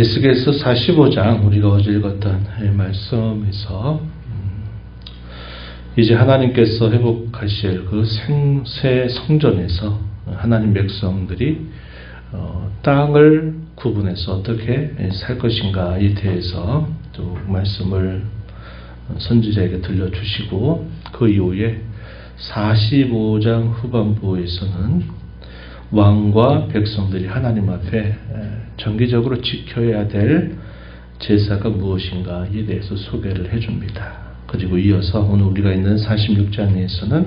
에스겔서 45장 우리가 어제 읽었던 이 말씀에서 음, 이제 하나님께서 회복하실 그 생새 성전에서 하나님 백성들이 어, 땅을 구분해서 어떻게 살 것인가에 대해서 또 말씀을 선지자에게 들려주시고 그 이후에 45장 후반부에서는 왕과 백성들이 하나님 앞에 정기적으로 지켜야 될 제사가 무엇인가에 대해서 소개를 해줍니다. 그리고 이어서 오늘 우리가 있는 46장에서는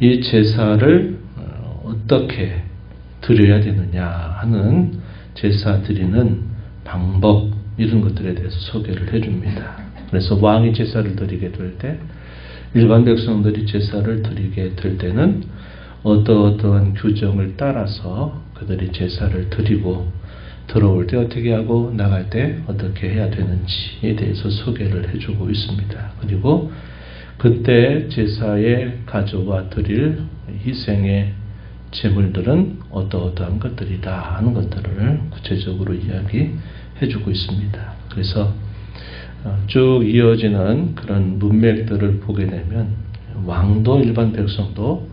이 제사를 어, 어떻게 드려야 되느냐 하는 제사 드리는 방법 이런 것들에 대해서 소개를 해줍니다. 그래서 왕이 제사를 드리게 될 때 일반 백성들이 제사를 드리게 될 때는 어떠어떠한 규정을 따라서 그들이 제사를 드리고 들어올 때 어떻게 하고 나갈 때 어떻게 해야 되는지에 대해서 소개를 해주고 있습니다. 그리고 그때 제사에 가져와 드릴 희생의 제물들은 어떠어떠한 것들이다 하는 것들을 구체적으로 이야기해주고 있습니다. 그래서 어, 쭉 이어지는 그런 문맥들을 보게 되면 왕도 일반 백성도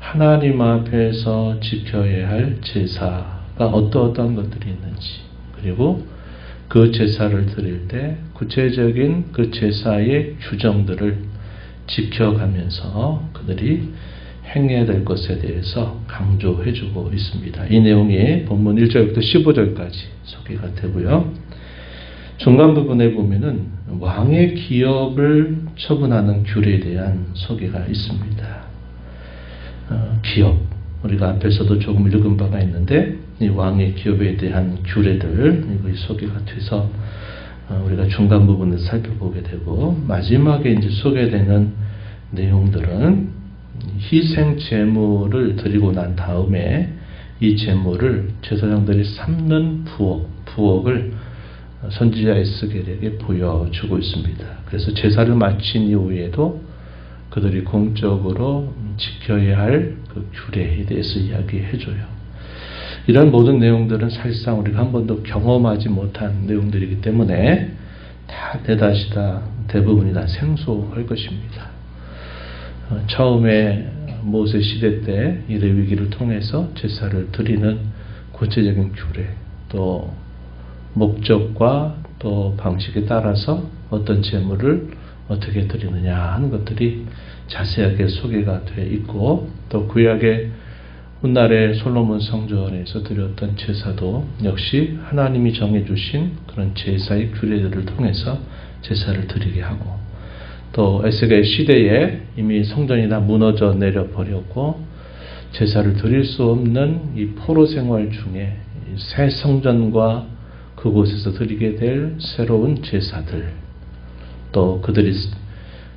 하나님 앞에서 지켜야 할 제사가 어떠어떠한 것들이 있는지 그리고 그 제사를 드릴 때 구체적인 그 제사의 규정들을 지켜가면서 그들이 행해야 될 것에 대해서 강조해 주고 있습니다. 이 내용이 본문 1절부터 15절까지 소개가 되고요. 중간 부분에 보면은 왕의 기업을 처분하는 규례에 대한 소개가 있습니다. 어, 기업 우리가 앞에서도 조금 읽은 바가 있는데 이 왕의 기업에 대한 규례들 이거 소개가 돼서 어, 우리가 중간 부분을 살펴보게 되고 마지막에 이제 소개되는 내용들은 희생 제물을 드리고 난 다음에 이 제물을 제사장들이 삼는 부엌, 부엌을 선지자 에스겔에게 보여주고 있습니다. 그래서 제사를 마친 이후에도 그들이 공적으로 지켜야 할 그 규례에 대해서 이야기해 줘요. 이런 모든 내용들은 사실상 우리가 한 번도 경험하지 못한 내용들이기 때문에 다 대다시 다 대부분이 다 생소할 것입니다. 어, 처음에 모세 시대 때 이 레위기를 통해서 제사를 드리는 구체적인 규례 또 목적과 또 방식에 따라서 어떤 제물을 어떻게 드리느냐 하는 것들이 자세하게 소개가 되어 있고 또 구약의 훗날의 솔로몬 성전에서 드렸던 제사도 역시 하나님이 정해주신 그런 제사의 규례들을 통해서 제사를 드리게 하고 또 에스겔 시대에 이미 성전이 다 무너져 내려 버렸고 제사를 드릴 수 없는 이 포로 생활 중에 새 성전과 그곳에서 드리게 될 새로운 제사들 또 그들이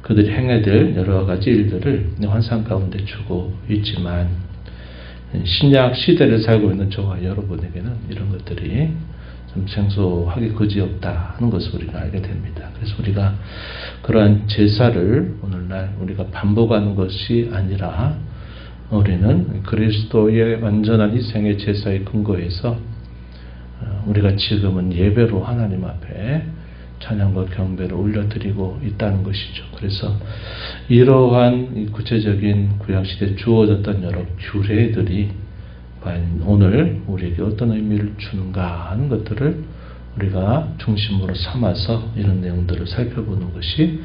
그들이 행해야 될 여러 가지 일들을 환상 가운데 주고 있지만 신약 시대를 살고 있는 저와 여러분에게는 이런 것들이 좀 생소하게 그지없다 하는 것을 우리가 알게 됩니다. 그래서 우리가 그러한 제사를 오늘날 우리가 반복하는 것이 아니라 우리는 그리스도의 완전한 희생의 제사에 근거해서 우리가 지금은 예배로 하나님 앞에 찬양과 경배를 올려드리고 있다는 것이죠. 그래서 이러한 구체적인 구약시대에 주어졌던 여러 규례들이 오늘 우리에게 어떤 의미를 주는가 하는 것들을 우리가 중심으로 삼아서 이런 내용들을 살펴보는 것이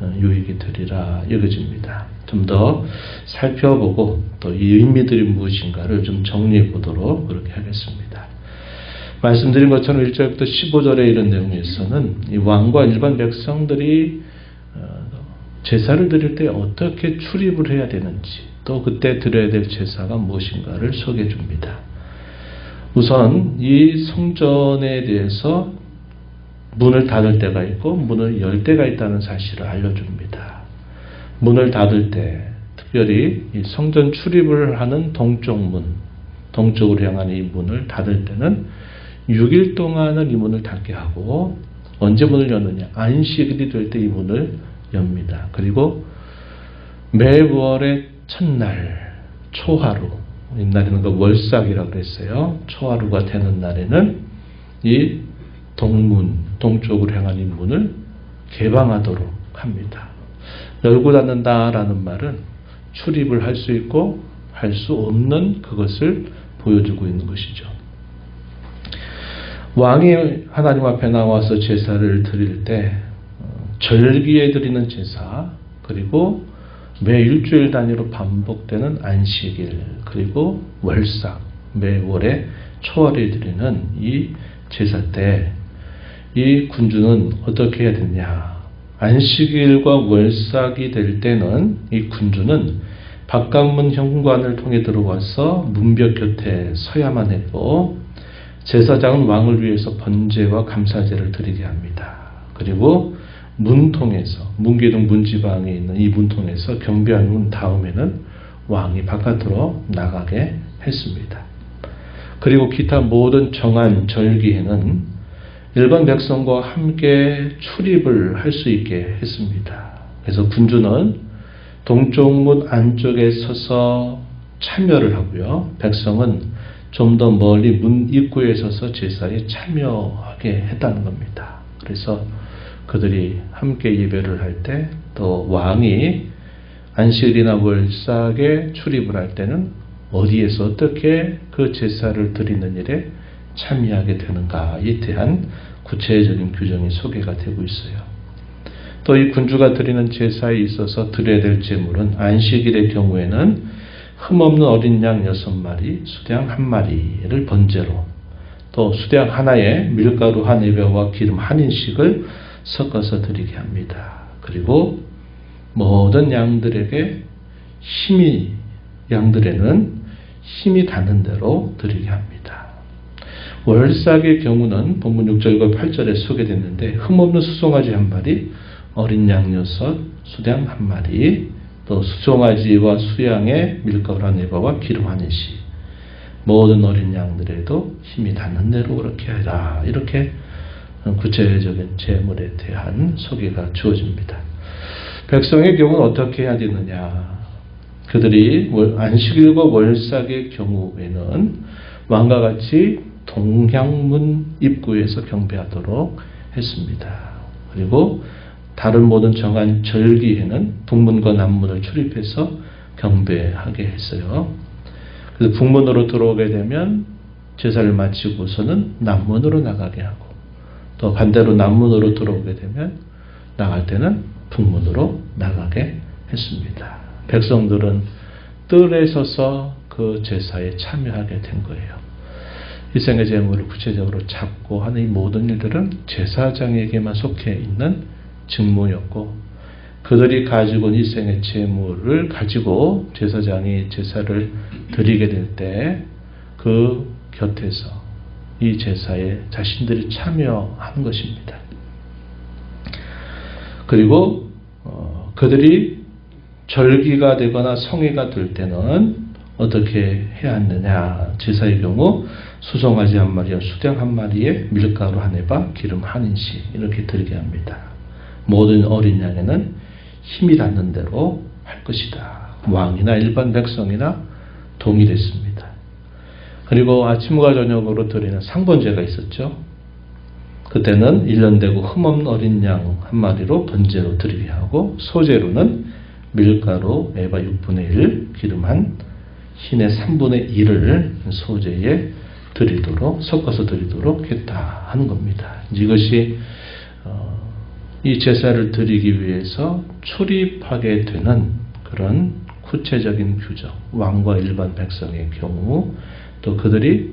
어, 유익이 되리라 여겨집니다. 좀 더 살펴보고 또 이 의미들이 무엇인가를 좀 정리해 보도록 그렇게 하겠습니다. 말씀드린 것처럼 1절부터 15절의 이런 내용에서는 이 왕과 일반 백성들이 어, 제사를 드릴 때 어떻게 출입을 해야 되는지 또 그때 드려야 될 제사가 무엇인가를 소개해 줍니다. 우선 이 성전에 대해서 문을 닫을 때가 있고 문을 열 때가 있다는 사실을 알려줍니다. 문을 닫을 때 특별히 성전 출입을 하는 동쪽 문, 동쪽으로 향하는 이 문을 닫을 때는 6일 동안은 이 문을 닫게 하고 언제 문을 여느냐? 안식일이 될 때 이 문을 엽니다. 그리고 매월의 첫날 초하루 옛날에는 그 월삭이라고 그랬어요. 초하루가 되는 날에는 이 동문, 동쪽으로 향한 이 문을 개방하도록 합니다. 열고 닫는다라는 말은 출입을 할 수 있고 할 수 없는 그것을 보여주고 있는 것이죠. 왕이 하나님 앞에 나와서 제사를 드릴 때 어, 절기에 드리는 제사 그리고 매 일주일 단위로 반복되는 안식일 그리고 월삭 매 월에 초월에 드리는 이 제사 때 이 군주는 어떻게 해야 되냐? 안식일과 월삭이 될 때는 이 군주는 바깥문 현관을 통해 들어와서 문벽 곁에 서야만 했고 제사장은 왕을 위해서 번제와 감사제를 드리게 합니다. 그리고 문통에서 문계동 문지방에 있는 이 문통에서 경배한 다음에는 왕이 바깥으로 나가게 했습니다. 그리고 기타 모든 정한 절기에는 일반 백성과 함께 출입을 할 수 있게 했습니다. 그래서 군주는 동쪽 문 안쪽에 서서 참여를 하고요. 백성은 좀 더 멀리 문 입구에 서서 제사에 참여하게 했다는 겁니다. 그래서 그들이 함께 예배를 할 때 또 왕이 안식일이나 월삭에 출입을 할 때는 어디에서 어떻게 그 제사를 드리는 일에 참여하게 되는가에 대한 구체적인 규정이 소개가 되고 있어요. 또 이 군주가 드리는 제사에 있어서 드려야 될 제물은 안식일의 경우에는 흠없는 어린 양 여섯 마리, 수량 한 마리를 번제로 또 수량 하나에 밀가루 한 에벼와 기름 한 인씩을 섞어서 드리게 합니다. 그리고 모든 양들에게 힘이 양들에는 힘이 닿는 대로 드리게 합니다. 월삭의 경우는 본문 6절과 8절에 소개됐는데 흠없는 수송아지 한 마리, 어린 양 여섯, 수량 한 마리, 또 수송아지와 수양의 밀가루 한 에바와 기름 한 인씩 모든 어린 양들에도 힘이 닿는 대로 그렇게 하라 이렇게 구체적인 제물에 대한 소개가 주어집니다. 백성의 경우는 어떻게 해야 되느냐? 그들이 안식일과 월삭의 경우에는 왕과 같이 동향문 입구에서 경배하도록 했습니다. 그리고 다른 모든 정한 절기에는 북문과 남문을 출입해서 경배하게 했어요. 그래서 북문으로 들어오게 되면 제사를 마치고서는 남문으로 나가게 하고 또 반대로 남문으로 들어오게 되면 나갈 때는 북문으로 나가게 했습니다. 백성들은 뜰에 서서 그 제사에 참여하게 된 거예요. 일생의 제물을 구체적으로 잡고 하는 이 모든 일들은 제사장에게만 속해 있는 직무였고 그들이 가지고 온 일생의 제물을 가지고 제사장이 제사를 드리게 될 때 그 곁에서 이 제사에 자신들이 참여하는 것입니다. 그리고 어, 그들이 절기가 되거나 성회가 될 때는 어떻게 해야 하느냐 제사의 경우 수송아지 한 마리와 수령 한 마리에 밀가루 한 에바 기름 한 인씩 이렇게 드리게 합니다. 모든 어린 양에는 힘이 닿는 대로 할 것이다. 왕이나 일반 백성이나 동일했습니다. 그리고 아침과 저녁으로 드리는 상번제가 있었죠. 그때는 1년 되고 흠없는 어린 양 한 마리로 번제로 드리게 하고 소제로는 밀가루 에바 6분의 1, 기름 한 흰의 3분의 1을 소제에 드리도록 섞어서 드리도록 했다 하는 겁니다. 이것이 어, 이 제사를 드리기 위해서 출입하게 되는 그런 구체적인 규정, 왕과 일반 백성의 경우 또 그들이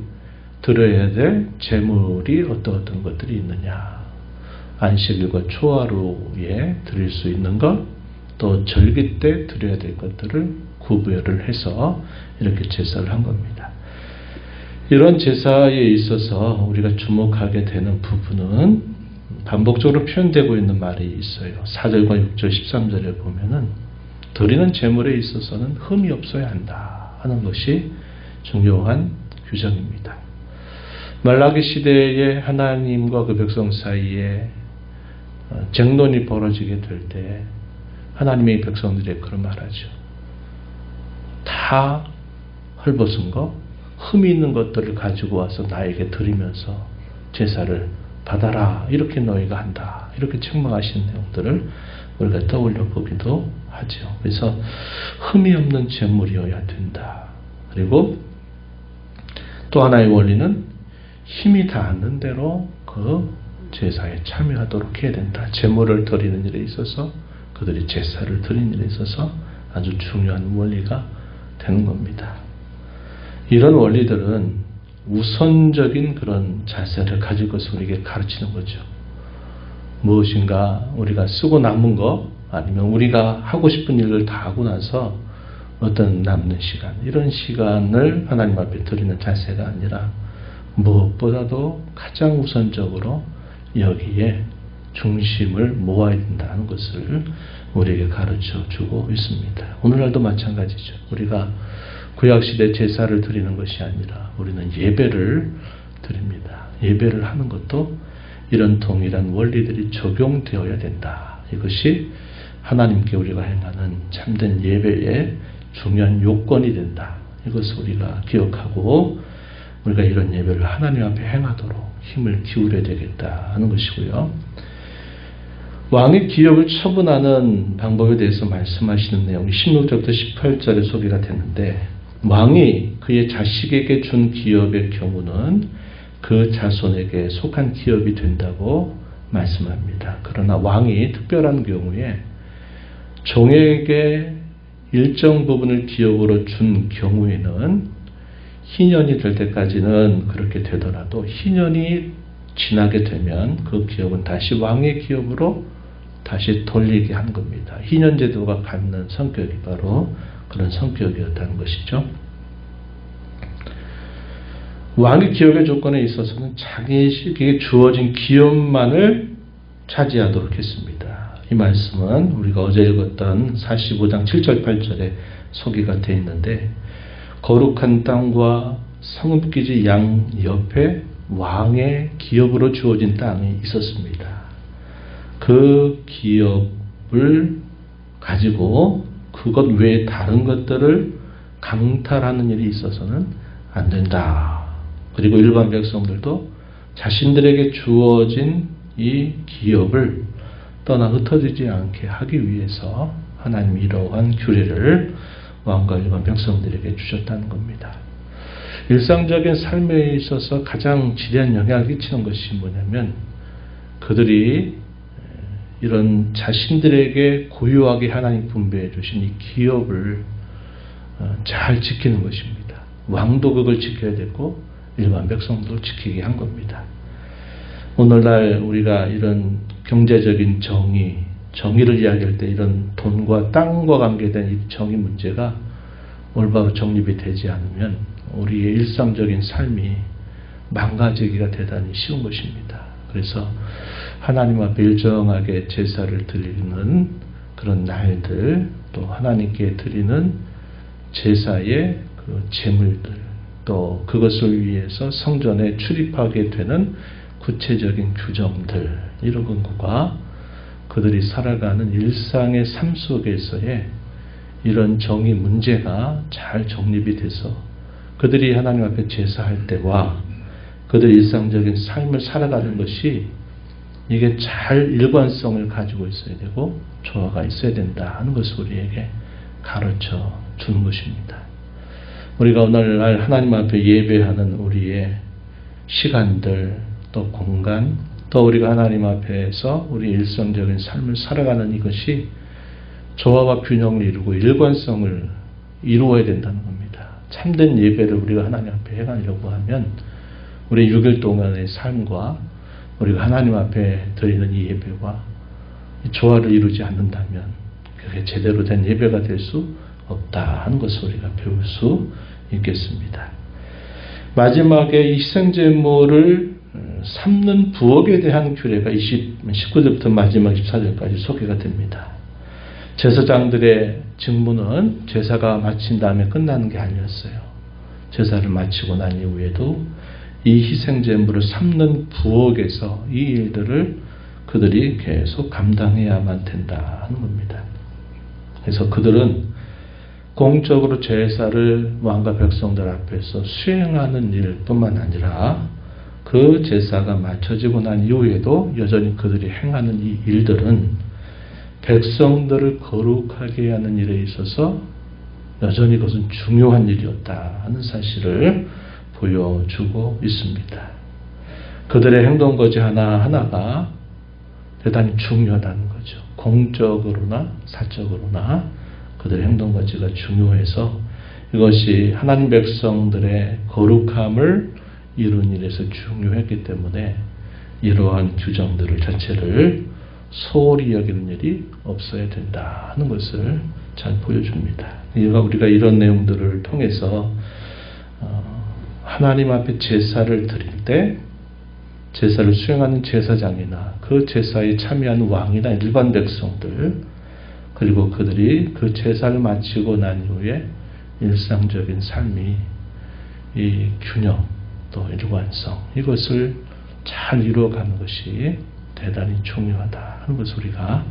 드려야 될 재물이 어떤 어떤 것들이 있느냐. 안식일과 초하루에 드릴 수 있는 것, 또 절기 때 드려야 될 것들을 구별을 해서 이렇게 제사를 한 겁니다. 이런 제사에 있어서 우리가 주목하게 되는 부분은 반복적으로 표현되고 있는 말이 있어요. 4절과 6절, 13절에 보면은 드리는 제물에 있어서는 흠이 없어야 한다 하는 것이 중요한 규정입니다. 말라기 시대에 하나님과 그 백성 사이에 쟁론이 벌어지게 될 때 하나님의 백성들이 그런 말하죠. 다 헐벗은 거, 흠이 있는 것들을 가지고 와서 나에게 드리면서 제사를 받아라 이렇게 너희가 한다 이렇게 책망하시는 내용들을 우리가 떠올려 보기도 하죠. 그래서 흠이 없는 제물이어야 된다. 그리고 또 하나의 원리는 힘이 닿는 대로 그 제사에 참여하도록 해야 된다. 제물을 드리는 일에 있어서 그들이 제사를 드리는 일에 있어서 아주 중요한 원리가 되는 겁니다. 이런 원리들은 우선적인 그런 자세를 가지고서 우리에게 가르치는 거죠. 무엇인가 우리가 쓰고 남은 거 아니면 우리가 하고 싶은 일을 다 하고 나서 어떤 남는 시간 이런 시간을 하나님 앞에 드리는 자세가 아니라 무엇보다도 가장 우선적으로 여기에 중심을 모아야 된다는 것을 우리에게 가르쳐 주고 있습니다. 오늘날도 마찬가지죠. 우리가 구약시대 제사를 드리는 것이 아니라 우리는 예배를 드립니다. 예배를 하는 것도 이런 동일한 원리들이 적용되어야 된다. 이것이 하나님께 우리가 행하는 참된 예배의 중요한 요건이 된다. 이것을 우리가 기억하고 우리가 이런 예배를 하나님 앞에 행하도록 힘을 기울여야 되겠다 하는 것이고요. 왕의 기업을 처분하는 방법에 대해서 말씀하시는 내용이 16절부터 18절에 소개가 되는데 왕이 그의 자식에게 준 기업의 경우는 그 자손에게 속한 기업이 된다고 말씀합니다. 그러나 왕이 특별한 경우에 종에게 일정 부분을 기업으로 준 경우에는 희년이 될 때까지는 그렇게 되더라도 희년이 지나게 되면 그 기업은 다시 왕의 기업으로 다시 돌리게 한 겁니다. 희년 제도가 갖는 성격이 바로 그런 성격이었다는 것이죠. 왕의 기업의 조건에 있어서는 자기에게 주어진 기업만을 차지하도록 했습니다. 이 말씀은 우리가 어제 읽었던 45장 7절 8절에 소개가 되어 있는데 거룩한 땅과 성읍기지 양 옆에 왕의 기업으로 주어진 땅이 있었습니다. 그 기업을 가지고 그것 외에 다른 것들을 강탈하는 일이 있어서는 안 된다. 그리고 일반 백성들도 자신들에게 주어진 이 기업을 떠나 흩어지지 않게 하기 위해서 하나님이 이러한 규례를 왕과 일반 백성들에게 주셨다는 겁니다. 일상적인 삶에 있어서 가장 지대한 영향을 끼치는 것이 뭐냐면 그들이 이런 자신들에게 고유하게 하나님 분배해 주신 이 기업을 어, 잘 지키는 것입니다. 왕도 그걸 지켜야 되고 일반 백성도 지키게 한 겁니다. 오늘날 우리가 이런 경제적인 정의, 정의를 이야기할 때 이런 돈과 땅과 관계된 이 정의 문제가 올바로 정립이 되지 않으면 우리의 일상적인 삶이 망가지기가 대단히 쉬운 것입니다. 그래서 하나님 앞에 일정하게 제사를 드리는 그런 날들, 또 하나님께 드리는 제사의 그 제물들, 또 그것을 위해서 성전에 출입하게 되는 구체적인 규정들, 이런 것과 그들이 살아가는 일상의 삶 속에서의 이런 정의 문제가 잘 정립이 돼서 그들이 하나님 앞에 제사할 때와 그들 일상적인 삶을 살아가는 것이 이게 잘 일관성을 가지고 있어야 되고 조화가 있어야 된다 하는 것을 우리에게 가르쳐 주는 것입니다. 우리가 오늘날 하나님 앞에 예배하는 우리의 시간들 또 공간 또 우리가 하나님 앞에서 우리 일상적인 삶을 살아가는 이것이 조화와 균형을 이루고 일관성을 이루어야 된다는 겁니다. 참된 예배를 우리가 하나님 앞에 해가려고 하면 우리 6일 동안의 삶과 우리가 하나님 앞에 드리는 이 예배와 조화를 이루지 않는다면 그게 제대로 된 예배가 될 수 없다 하는 것을 우리가 배울 수 있겠습니다. 마지막에 이 희생제물을 삼는 부엌에 대한 규례가 20, 19절부터 마지막 14절까지 소개가 됩니다. 제사장들의 직무는 제사가 마친 다음에 끝나는 게 아니었어요. 제사를 마치고 난 이후에도 이 희생 제물을 삼는 부엌에서 이 일들을 그들이 계속 감당해야만 된다 하는 겁니다. 그래서 그들은 공적으로 제사를 왕과 백성들 앞에서 수행하는 일뿐만 아니라 그 제사가 마쳐지고 난 이후에도 여전히 그들이 행하는 이 일들은 백성들을 거룩하게 하는 일에 있어서 여전히 그것은 중요한 일이었다 하는 사실을 보여주고 있습니다. 그들의 행동 거지 하나하나가 대단히 중요하다는 거죠. 공적으로나 사적으로나 그들의 행동 거지가 중요해서 이것이 하나님 백성들의 거룩함을 이룬 일에서 중요했기 때문에 이러한 규정들을 자체를 소홀히 여기는 일이 없어야 된다 하는 것을 잘 보여줍니다. 우리가 이런 내용들을 통해서 어, 하나님 앞에 제사를 드릴 때 제사를 수행하는 제사장이나 그 제사에 참여한 왕이나 일반 백성들 그리고 그들이 그 제사를 마치고 난 이후에 일상적인 삶이 이 균형 또 일관성 이것을 잘 이루어가는 것이 대단히 중요하다 하는 것을 우리가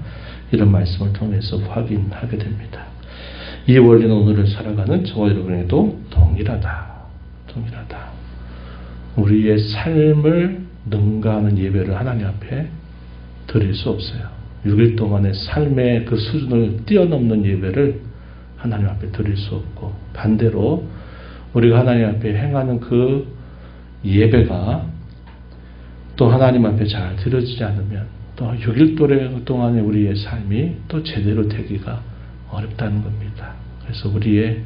이런 말씀을 통해서 확인하게 됩니다. 이 원리는 오늘을 살아가는 저와 여러분에게도 동일하다. 동일하다. 우리의 삶을 능가하는 예배를 하나님 앞에 드릴 수 없어요. 6일 동안의 삶의 그 수준을 뛰어넘는 예배를 하나님 앞에 드릴 수 없고 반대로 우리가 하나님 앞에 행하는 그 예배가 또 하나님 앞에 잘 드려지지 않으면 또 6일 동안의 우리의 삶이 또 제대로 되기가 어렵다는 겁니다. 그래서 우리의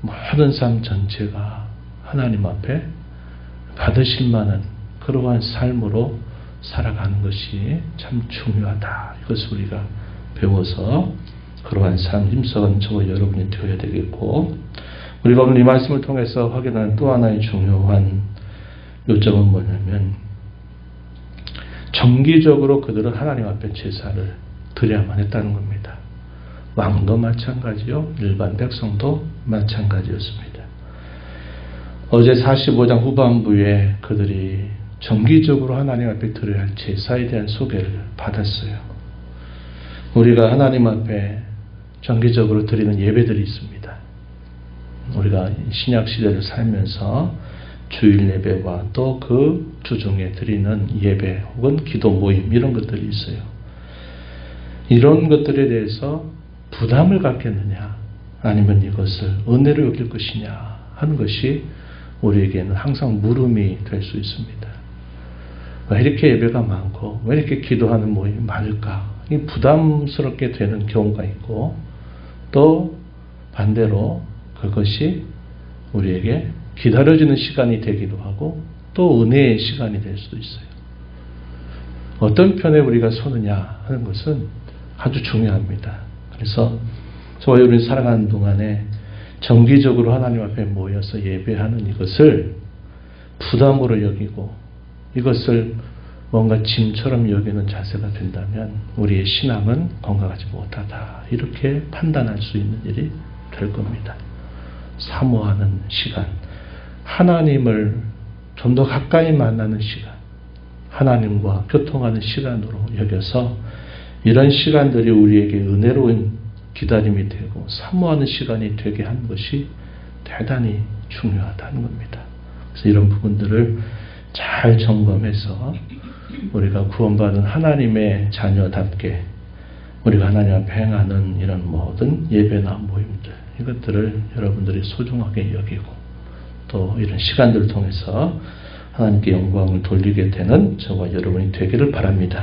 모든 삶 전체가 하나님 앞에 받으실 만한 그러한 삶으로 살아가는 것이 참 중요하다. 이것을 우리가 배워서 그러한 삶 힘써간 저와 여러분이 되어야 되겠고 우리가 오늘 이 말씀을 통해서 확인하는 또 하나의 중요한 요점은 뭐냐면 정기적으로 그들은 하나님 앞에 제사를 드려야만 했다는 겁니다. 왕도 마찬가지요. 일반 백성도 마찬가지였습니다. 어제 45장 후반부에 그들이 정기적으로 하나님 앞에 드려야 할 제사에 대한 소개를 받았어요. 우리가 하나님 앞에 정기적으로 드리는 예배들이 있습니다. 우리가 신약 시대를 살면서 주일 예배와 또 그 주중에 드리는 예배 혹은 기도 모임 이런 것들이 있어요. 이런 것들에 대해서 부담을 갖겠느냐 아니면 이것을 은혜로 여길 것이냐 하는 것이 우리에게는 항상 물음이 될 수 있습니다. 왜 이렇게 예배가 많고 왜 이렇게 기도하는 모임이 많을까? 이 부담스럽게 되는 경우가 있고 또 반대로 그것이 우리에게 기다려지는 시간이 되기도 하고 또 은혜의 시간이 될 수도 있어요. 어떤 편에 우리가 서느냐 하는 것은 아주 중요합니다. 그래서 저와 여러분이 살아가는 동안에 정기적으로 하나님 앞에 모여서 예배하는 이것을 부담으로 여기고 이것을 뭔가 짐처럼 여기는 자세가 된다면 우리의 신앙은 건강하지 못하다. 이렇게 판단할 수 있는 일이 될 겁니다. 사모하는 시간, 하나님을 좀 더 가까이 만나는 시간, 하나님과 교통하는 시간으로 여겨서 이런 시간들이 우리에게 은혜로운 기다림이 되고 사모하는 시간이 되게 하는 것이 대단히 중요하다는 겁니다. 그래서 이런 부분들을 잘 점검해서 우리가 구원받은 하나님의 자녀답게 우리가 하나님 앞에 행하는 이런 모든 예배나 모임들 이것들을 여러분들이 소중하게 여기고 또 이런 시간들을 통해서 하나님께 영광을 돌리게 되는 저와 여러분이 되기를 바랍니다.